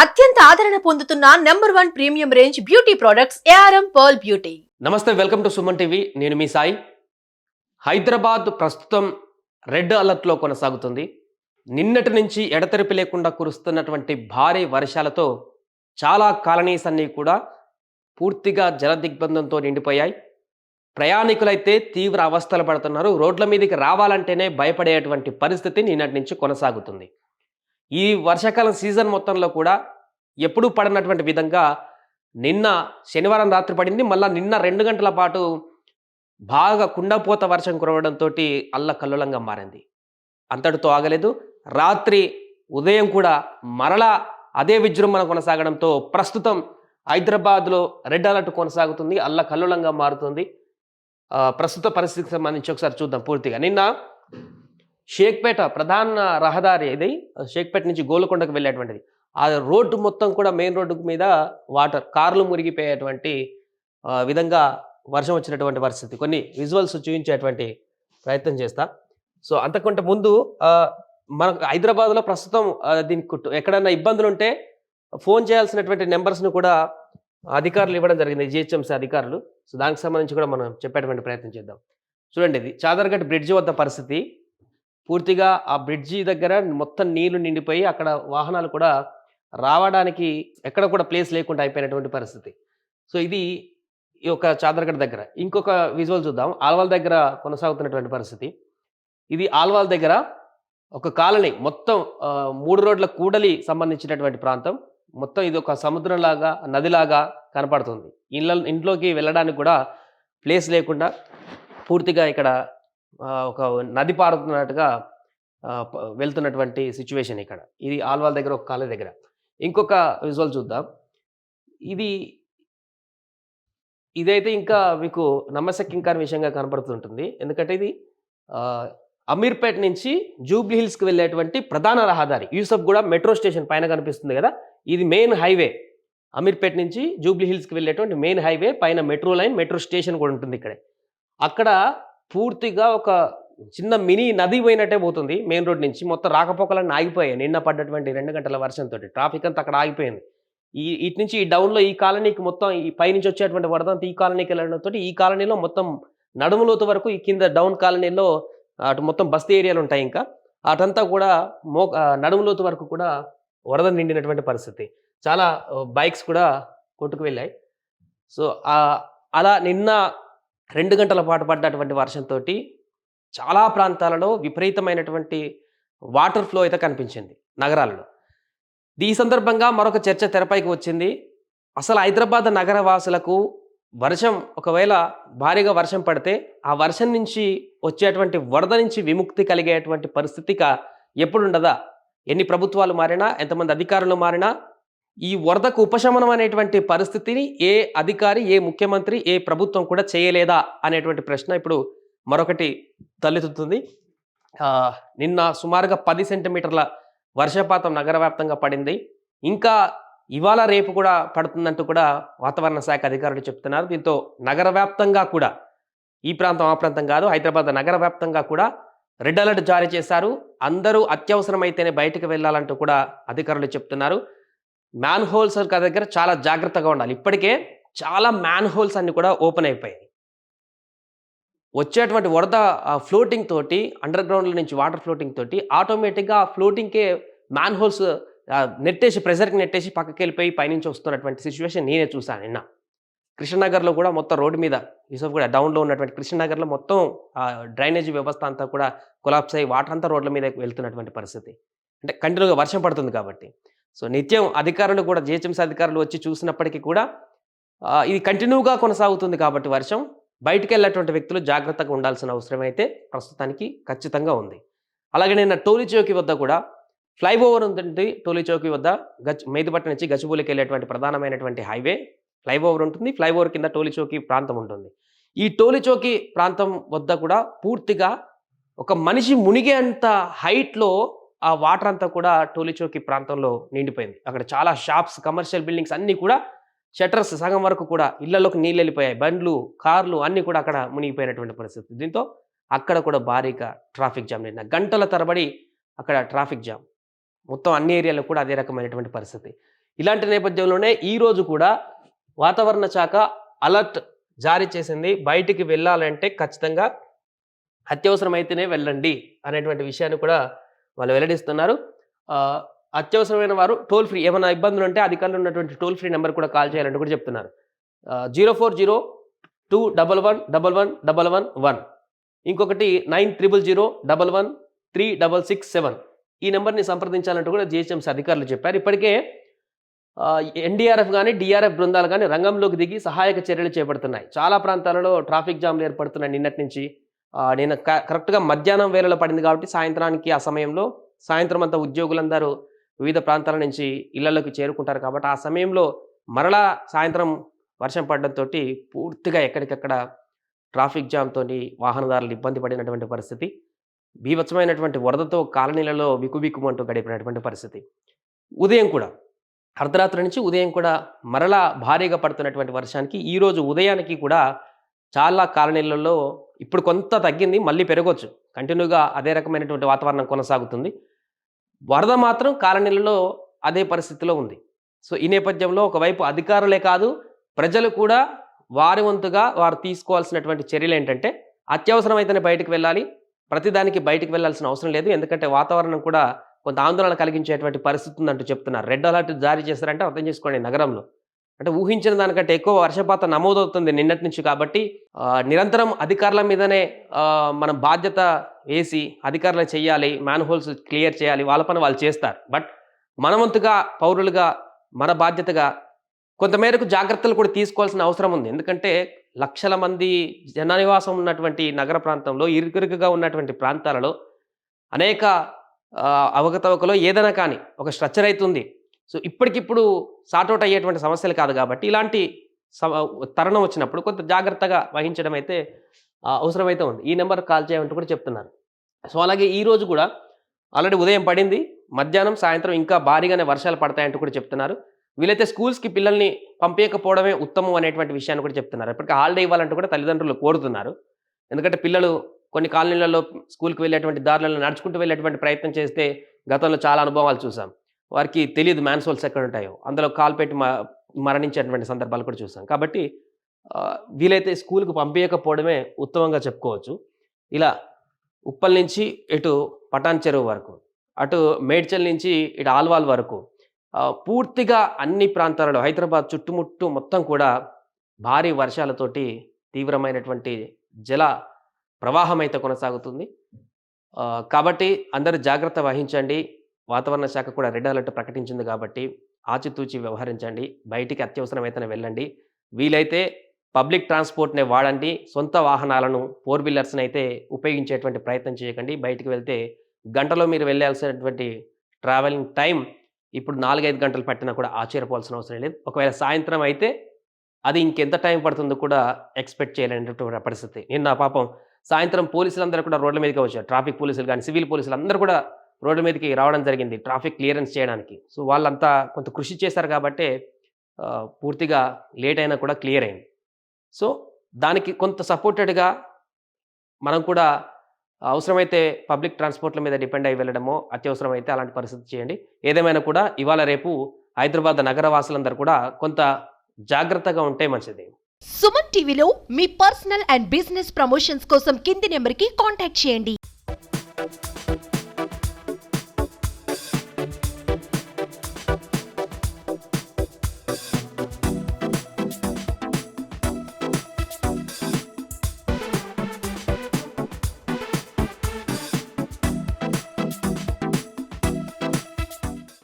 అత్యంత ఆదరణ పొందుతున్న number one premium range beauty products ARM pearl beauty. నమస్తే వెల్కమ్ టు సుమన్ టీవీ. నేను మీ సాయి. హైదరాబాద్ ప్రస్తుతం రెడ్ అలర్ట్లో కొనసాగుతుంది. నిన్నటి నుంచి ఎడతెరిపి లేకుండా కురుస్తున్నటువంటి భారీ వర్షాలతో చాలా కాలనీస్ అన్నీ కూడా పూర్తిగా జల దిగ్బంధంతో నిండిపోయాయి. ప్రయాణికులైతే తీవ్ర అవస్థలు పడుతున్నారు. రోడ్ల మీదకి రావాలంటేనే భయపడేటువంటి పరిస్థితి నిన్నటి నుంచి కొనసాగుతుంది. ఈ వర్షాకాలం సీజన్ మొత్తంలో కూడా ఎప్పుడూ పడినటువంటి విధంగా నిన్న శనివారం రాత్రి పడింది. మళ్ళీ నిన్న రెండు గంటల పాటు బాగా కుండపోత వర్షం కురవడంతో అల్లకల్లోలంగా మారింది. అంతటితో ఆగలేదు. రాత్రి ఉదయం కూడా మరలా అదే విజృంభణ కొనసాగడంతో ప్రస్తుతం హైదరాబాద్లో రెడ్ అలర్ట్ కొనసాగుతుంది. అల్లకల్లోలంగా మారుతుంది. ప్రస్తుత పరిస్థితికి సంబంధించి ఒకసారి చూద్దాం పూర్తిగా. నిన్న షేక్పేట ప్రధాన రహదారి ఇది షేక్పేట నుంచి గోల్కొండకు వెళ్ళేటువంటిది. ఆ రోడ్డు మొత్తం కూడా మెయిన్ రోడ్డు మీద వాటర్ కార్లు మురిగిపోయేటువంటి విధంగా వర్షం వచ్చినటువంటి పరిస్థితి. కొన్ని విజువల్స్ చూపించేటువంటి ప్రయత్నం చేస్తా. సో అంతకంటే ముందు మన మనకు హైదరాబాద్లో ప్రస్తుతం దీనికి కుట్టు- ఎక్కడైనా ఇబ్బందులు ఉంటే ఫోన్ చేయాల్సినటువంటి నెంబర్స్ను కూడా అధికారులు ఇవ్వడం జరిగింది జిహెచ్ఎంసీ అధికారులు. సో దానికి సంబంధించి కూడా మనం చెప్పేటువంటి ప్రయత్నం చేద్దాం. చూడండి ఇది చాదర్గట్ బ్రిడ్జి వద్ద పరిస్థితి. పూర్తిగా ఆ బ్రిడ్జి దగ్గర మొత్తం నీళ్ళు నిండిపోయి అక్కడ వాహనాలు కూడా రావడానికి ఎక్కడ కూడా ప్లేస్ లేకుండా అయిపోయినటువంటి పరిస్థితి. సో ఇది ఈ యొక్క చాదర్గఢ్ దగ్గర. ఇంకొక విజువల్ చూద్దాం. ఆల్వాల్ దగ్గర కొనసాగుతున్నటువంటి పరిస్థితి. ఇది ఆల్వాల్ దగ్గర ఒక కాలనీ మొత్తం మూడు రోడ్ల కూడలి సంబంధించినటువంటి ప్రాంతం. మొత్తం ఇది ఒక సముద్రంలాగా నదిలాగా కనపడుతుంది. ఇళ్ళ ఇంట్లోకి వెళ్ళడానికి కూడా ప్లేస్ లేకుండా పూర్తిగా ఇక్కడ ఒక నది పారుతున్నట్టుగా వెళ్తున్నటువంటి సిచ్యువేషన్ ఇక్కడ. ఇది ఆల్వాల్ దగ్గర ఒక కాలేజ్ దగ్గర. ఇంకొక విజువల్ చూద్దాం. ఇది ఇదైతే ఇంకా మీకు నమ్మశక్యం ఇంకా విషయంగా కనపడుతుంటుంది. ఎందుకంటే ఇది అమీర్పేట్ నుంచి జూబ్లీ హిల్స్కి వెళ్ళేటువంటి ప్రధాన రహదారి. యూసఫ్ కూడా మెట్రో స్టేషన్ పైన కనిపిస్తుంది కదా? ఇది మెయిన్ హైవే. అమీర్పేట్ నుంచి జూబ్లీ హిల్స్కి వెళ్ళేటువంటి మెయిన్ హైవే పైన మెట్రో లైన్ మెట్రో స్టేషన్ కూడా ఉంటుంది ఇక్కడే. అక్కడ పూర్తిగా ఒక చిన్న మినీ నది పోయినట్టే పోతుంది మెయిన్ రోడ్ నుంచి. మొత్తం రాకపోకలన్నీ ఆగిపోయాయి. నిన్న పడ్డటువంటి రెండు గంటల వర్షంతో ట్రాఫిక్ అంతా అక్కడ ఆగిపోయింది. ఈ ఇటు నుంచి ఈ డౌన్లో ఈ కాలనీకి మొత్తం ఈ పైనుంచి వచ్చేటువంటి వరదంతా ఈ కాలనీకి వెళ్ళడంతో ఈ కాలనీలో మొత్తం నడుములోతు వరకు ఈ కింద డౌన్ కాలనీలో అటు మొత్తం బస్తీ ఏరియాలు ఉంటాయి ఇంకా. అటంతా కూడా మో నడుములోతు వరకు కూడా వరద నిండినటువంటి పరిస్థితి. చాలా బైక్స్ కూడా కొట్టుకు వెళ్ళాయి. సో అలా నిన్న రెండు గంటల పాటు పడ్డటువంటి వర్షంతో చాలా ప్రాంతాలలో విపరీతమైనటువంటి వాటర్ ఫ్లో అయితే కనిపించింది నగరాలలో. ఈ సందర్భంగా మరొక చర్చ తెరపైకి వచ్చింది. అసలు హైదరాబాద్ నగర వాసులకు వర్షం ఒకవేళ భారీగా వర్షం పడితే ఆ వర్షం నుంచి వచ్చేటువంటి వరద నుంచి విముక్తి కలిగేటువంటి పరిస్థితిక ఎప్పుడుండదా? ఎన్ని ప్రభుత్వాలు మారినా ఎంతమంది అధికారులు మారినా ఈ వరదకు ఉపశమనం అనేటువంటి పరిస్థితిని ఏ అధికారి ఏ ముఖ్యమంత్రి ఏ ప్రభుత్వం కూడా చేయలేదా అనేటువంటి ప్రశ్న ఇప్పుడు మరొకటి తలెత్తుతుంది. నిన్న సుమారుగా పది సెంటీమీటర్ల వర్షపాతం నగర వ్యాప్తంగా పడింది. ఇంకా ఇవాళ రేపు కూడా పడుతుందంటూ కూడా వాతావరణ శాఖ అధికారులు చెప్తున్నారు. దీంతో నగర వ్యాప్తంగా కూడా ఈ ప్రాంతం ఆ ప్రాంతం కాదు హైదరాబాద్ నగర వ్యాప్తంగా కూడా రెడ్ అలర్ట్ జారీ చేశారు. అందరూ అత్యవసరమైతేనే బయటకు వెళ్ళాలంటూ కూడా అధికారులు చెప్తున్నారు. మ్యాన్ హోల్స్ దగ్గర చాలా జాగ్రత్తగా ఉండాలి. ఇప్పటికే చాలా మ్యాన్ హోల్స్ అన్ని కూడా ఓపెన్ అయిపోయాయి. వచ్చేటువంటి వరద ఫ్లోటింగ్ తోటి అండర్ గ్రౌండ్ నుంచి వాటర్ ఫ్లోటింగ్ తోటి ఆటోమేటిక్గా ఆ ఫ్లోటింగ్కే మ్యాన్ హోల్స్ నెట్టేసి ప్రెజర్కి నెట్టేసి పక్కకి వెళ్ళిపోయి పైనుంచి వస్తున్నటువంటి సిచ్యువేషన్ నేనే చూశాను నిన్న. కృష్ణనగర్లో కూడా మొత్తం రోడ్డు మీద యూసఫ్ కూడా డౌన్లో ఉన్నటువంటి కృష్ణనగర్లో మొత్తం డ్రైనేజీ వ్యవస్థ అంతా కూడా కొలాప్స్ అయ్యి వాటర్ అంతా రోడ్ల మీద వెళ్తున్నటువంటి పరిస్థితి. అంటే కంటిన్యూగా వర్షం పడుతుంది కాబట్టి. సో నిత్యం అధికారులు కూడా జిహెచ్ఎంసీ అధికారులు వచ్చి చూసినప్పటికీ కూడా ఇది కంటిన్యూగా కొనసాగుతుంది కాబట్టి వర్షం బయటికి వెళ్ళేటువంటి వ్యక్తులు జాగ్రత్తగా ఉండాల్సిన అవసరం అయితే ప్రస్తుతానికి ఖచ్చితంగా ఉంది. అలాగే నిన్న టోలీ చౌకీ వద్ద కూడా ఫ్లైఓవర్ ఉంటుంది టోలీ చౌకీ వద్ద గచ్ మేదిపట్ట నుంచి గచ్చిబూలికి వెళ్ళేటువంటి ప్రధానమైనటువంటి హైవే ఫ్లైఓవర్ ఉంటుంది. ఫ్లైఓవర్ కింద టోలీ చౌకీ ప్రాంతం ఉంటుంది. ఈ టోలీ చౌకీ ప్రాంతం వద్ద కూడా పూర్తిగా ఒక మనిషి మునిగేంత హైట్లో ఆ వాటర్ అంతా కూడా టోలిచోకి ప్రాంతంలో నిండిపోయింది. అక్కడ చాలా షాప్స్ కమర్షియల్ బిల్డింగ్స్ అన్నీ కూడా షట్టర్స్ సగం వరకు కూడా ఇళ్ళలోకి నీళ్ళు వెళ్ళిపోయాయి. బండ్లు కార్లు అన్నీ కూడా అక్కడ మునిగిపోయినటువంటి పరిస్థితి. దీంతో అక్కడ కూడా భారీగా ట్రాఫిక్ జామ్ నిన్న గంటల తరబడి అక్కడ ట్రాఫిక్ జామ్. మొత్తం అన్ని ఏరియాలో కూడా అదే రకమైనటువంటి పరిస్థితి. ఇలాంటి నేపథ్యంలోనే ఈ రోజు కూడా వాతావరణ శాఖ అలర్ట్ జారీ చేసింది. బయటికి వెళ్ళాలంటే ఖచ్చితంగా అత్యవసరమైతేనే వెళ్ళండి అనేటువంటి విషయాన్ని కూడా వాళ్ళు వెల్లడిస్తున్నారు. అత్యవసరమైన వారు టోల్ ఫ్రీ ఏమైనా ఇబ్బందులు ఉంటే అధికారులు ఉన్నటువంటి టోల్ ఫ్రీ నెంబర్ కూడా కాల్ చేయాలని కూడా చెప్తున్నారు. Zero four zero two double one double one double one one. ఇంకొకటి nine triple zero double one three double six seven. ఈ నెంబర్ని సంప్రదించాలంటూ కూడా జిహెచ్ఎంసీ అధికారులు చెప్పారు. ఇప్పటికే ఎన్డీఆర్ఎఫ్ కానీ డిఆర్ఎఫ్ బృందాలు కానీ రంగంలోకి దిగి సహాయక చర్యలు చేపడుతున్నాయి. చాలా ప్రాంతాలలో ట్రాఫిక్ జామ్లు ఏర్పడుతున్నాయి నిన్నటి నుంచి. నేను క- కరెక్ట్గా మధ్యాహ్నం వేళలో పడింది కాబట్టి సాయంత్రానికి ఆ సమయంలో సాయంత్రం అంతా ఉద్యోగులందరూ వివిధ ప్రాంతాల నుంచి ఇళ్ళలోకి చేరుకుంటారు కాబట్టి ఆ సమయంలో మరలా సాయంత్రం వర్షం పడడంతో పూర్తిగా ఎక్కడికక్కడ ట్రాఫిక్ జామ్తో వాహనదారులు ఇబ్బంది పడినటువంటి పరిస్థితి బీభత్సమైనటువంటి వరదతో కాలనీలలో వికుబిక్కుమంటూ గడిపినటువంటి పరిస్థితి. ఉదయం కూడా అర్ధరాత్రి నుంచి ఉదయం కూడా మరలా భారీగా పడుతున్నటువంటి వర్షానికి ఈరోజు ఉదయానికి కూడా చాలా కాలనీలలో ఇప్పుడు కొంత తగ్గింది మళ్ళీ పెరగవచ్చు కంటిన్యూగా అదే రకమైనటువంటి వాతావరణం కొనసాగుతుంది. వరద మాత్రం కాలనీలలో అదే పరిస్థితిలో ఉంది. సో ఈ నేపథ్యంలో ఒకవైపు అధికారులే కాదు ప్రజలు కూడా వారి వంతుగా వారు తీసుకోవాల్సినటువంటి చర్యలు ఏంటంటే అత్యవసరమైతేనే బయటకు వెళ్ళాలి ప్రతిదానికి బయటకు వెళ్ళాల్సిన అవసరం లేదు ఎందుకంటే వాతావరణం కూడా కొంత ఆందోళన కలిగించేటువంటి పరిస్థితి ఉందంటూ చెప్తున్నారు. రెడ్ అలర్ట్ జారీ చేశారంటే అర్థం చేసుకోండి నగరంలో. అంటే ఊహించిన దానికంటే ఎక్కువ వర్షపాతం నమోదవుతుంది నిన్నటి నుంచి కాబట్టి నిరంతరం అధికారుల మీదనే మనం బాధ్యత వేసి అధికారులు చేయాలి మ్యాన్ హోల్స్ క్లియర్ చేయాలి వాళ్ళ పని వాళ్ళు చేస్తారు. బట్ మనవంతుగా పౌరులుగా మన బాధ్యతగా కొంతమేరకు జాగ్రత్తలు కూడా తీసుకోవాల్సిన అవసరం ఉంది. ఎందుకంటే లక్షల మంది జననివాసం ఉన్నటువంటి నగర ప్రాంతంలో ఇరుకురుకుగా ఉన్నటువంటి ప్రాంతాలలో అనేక అవకతవకలో ఏదైనా కానీ ఒక స్ట్రక్చర్ అవుతుంది. సో ఇప్పటికిప్పుడు సార్ట్అవుట్ అయ్యేటువంటి సమస్యలు కాదు కాబట్టి ఇలాంటి తరుణం వచ్చినప్పుడు కొంత జాగ్రత్తగా వహించడం అయితే అవసరమైతే ఉంది. ఈ నెంబర్ కాల్ చేయమంటూ కూడా చెప్తున్నారు. సో అలాగే ఈరోజు కూడా ఆల్రెడీ ఉదయం పడింది మధ్యాహ్నం సాయంత్రం ఇంకా భారీగానే వర్షాలు పడతాయంటూ కూడా చెప్తున్నారు. వీలైతే స్కూల్స్కి పిల్లల్ని పంపించకపోవడమే ఉత్తమం అనేటువంటి విషయాన్ని కూడా చెప్తున్నారు. ఇప్పటికీ హాలిడే ఇవ్వాలంటూ కూడా తల్లిదండ్రులు కోరుతున్నారు. ఎందుకంటే పిల్లలు కొన్ని కాలనీలలో స్కూల్కి వెళ్ళేటువంటి దారులలో నడుచుకుంటూ వెళ్ళేటువంటి ప్రయత్నం చేస్తే గతంలో చాలా అనుభవాలు చూసాం. వారికి తెలియదు మ్యాన్సోల్స్ ఎక్కడ ఉంటాయో అందులో కాలు పెట్టి మ మరణించేటువంటి సందర్భాలు కూడా చూసాం. కాబట్టి వీలైతే స్కూల్కి పంపించకపోవడమే ఉత్తమంగా చెప్పుకోవచ్చు. ఇలా ఉప్పల్ నుంచి ఇటు పటాన్ చెరువు వరకు అటు మేడ్చల్ నుంచి ఇటు ఆల్వాల్ వరకు పూర్తిగా అన్ని ప్రాంతాలలో హైదరాబాద్ చుట్టుముట్టు మొత్తం కూడా భారీ వర్షాలతోటి తీవ్రమైనటువంటి జల ప్రవాహం అయితే కొనసాగుతుంది. కాబట్టి అందరూ జాగ్రత్త వహించండి. వాతావరణ శాఖ కూడా రెడ్ అలర్ట్ ప్రకటించింది కాబట్టి ఆచితూచి వ్యవహరించండి. బయటికి అత్యవసరమైతేనే వెళ్ళండి. వీలైతే పబ్లిక్ ట్రాన్స్పోర్ట్నే వాడండి. సొంత వాహనాలను ఫోర్ వీలర్స్ని అయితే ఉపయోగించేటువంటి ప్రయత్నం చేయకండి. బయటికి వెళ్తే గంటలో మీరు వెళ్ళాల్సినటువంటి ట్రావెలింగ్ టైం ఇప్పుడు నాలుగైదు గంటలు పట్టినా కూడా ఆశ్చర్యపోవాల్సిన అవసరం లేదు. ఒకవేళ సాయంత్రం అయితే అది ఇంకెంత టైం పడుతుందో కూడా ఎక్స్పెక్ట్ చేయలేనటువంటి పరిస్థితి. నిన్న పాపం సాయంత్రం పోలీసులందరూ కూడా రోడ్ల మీదకి వచ్చారు. ట్రాఫిక్ పోలీసులు కానీ సివిల్ పోలీసులు అందరూ కూడా రోడ్ల మీదకి రావడం జరిగింది ట్రాఫిక్ క్లియరెన్స్ చేయడానికి. సో వాళ్ళంతా కొంత కృషి చేశారు కాబట్టి పూర్తిగా లేట్ అయినా కూడా క్లియర్ అయింది. సో దానికి కొంత సపోర్టెడ్గా మనం కూడా అవసరమైతే పబ్లిక్ ట్రాన్స్పోర్ట్ల మీద డిపెండ్ అయి వెళ్ళడమో అత్యవసరమైతే అలాంటి పరిస్థితి చేయండి. ఏదేమైనా కూడా ఇవాళ రేపు హైదరాబాద్ నగర వాసులందరూ కూడా కొంత జాగ్రత్తగా ఉంటే మంచిది. సుమన్ టీవీలో మీ పర్సనల్ అండ్ బిజినెస్ ప్రమోషన్స్ కోసం కింది నెంబర్కి కాంటాక్ట్ చేయండి.